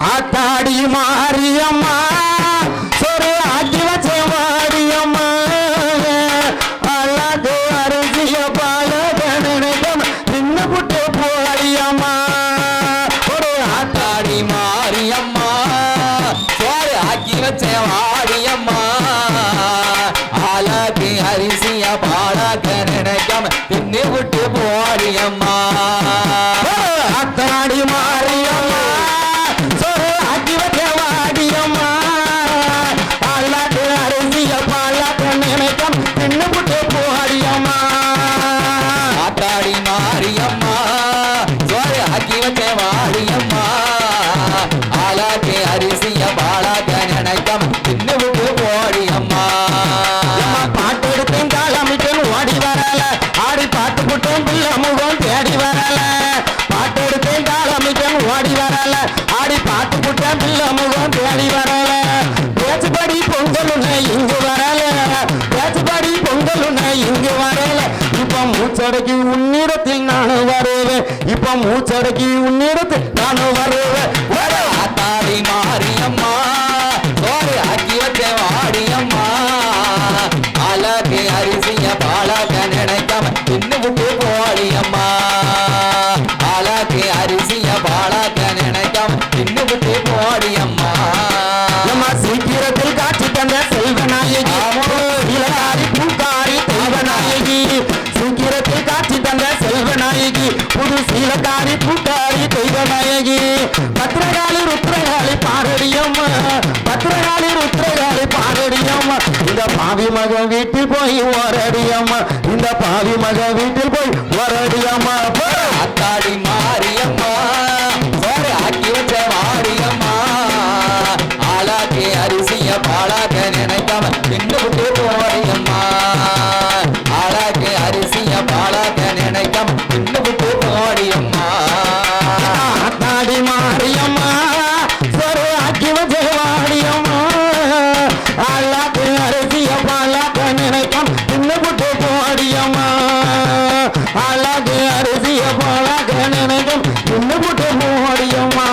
ஆத்தாடி மாரியம்மா சொரு ஆட்டி வச்ச மாரியம்மா. அழகு அருகிய பால கணக்கம் சின்ன புட்டு போடியம்மா ஒரு ஆத்தாடி மாரியம்மா சொரு ஆக்கி வச்ச வாடியம்மா அழகு அரிசிய பால கணக்கம் தின்னு விட்டு போடியம்மா ஆத்தாடி மாரியம்மா நினைக்கம் ஓடி அம்மா. பாட்டு எடுத்தேன் காலமிட்டேன் ஓடி வரல. ஆடி பாட்டு புட்டேன் பிள்ளை முகம் தேடி வரல. பாட்டு எடுத்தேன் காலமிட்டேன் ஓடி வரல. ஆடி பாட்டு புட்டேன் பிள்ளை முகம் தேடி வரல. பேச்சுபடி பொங்கல் இங்கு வரல. பேச்சுபடி பொங்கல் இங்கு வரல. இப்ப மூச்சடக்கி உன்னிடத்தில் நானும் வருவேன். இப்ப மூச்சடக்கி உன்னிடத்தில் நானும் வருவேன். புது சீலக்காரி பூக்காரி தெய்வநாயகி பத்திரகாளி ருத்ரகாளி பாரடியம் பத்திரகாளி ருத்ரகாளி பாரடியம் இந்த பாவி மக வீட்டில் போய் ஓரடியம்மா இந்த பாவி மக வீட்டில் போய் ஓரடியம்மா அத்தாடி மாரியம்மா ஆக்கி வச்ச மாரியம்மா ஆளாக்கி அரிசிய பாலாக்க விட்டு போடியம்மா ஆத்தாடி மாரியம்மா ஆக்கி வச்ச வாடியம்மா ஆளாக்கி அரிசிய பாலாக்க நினைக்காம தின்னு விட்டு போடியம்மா அழகு அரிசிய போல நினைக்கும் தின்னு விட்டு போடியம்மா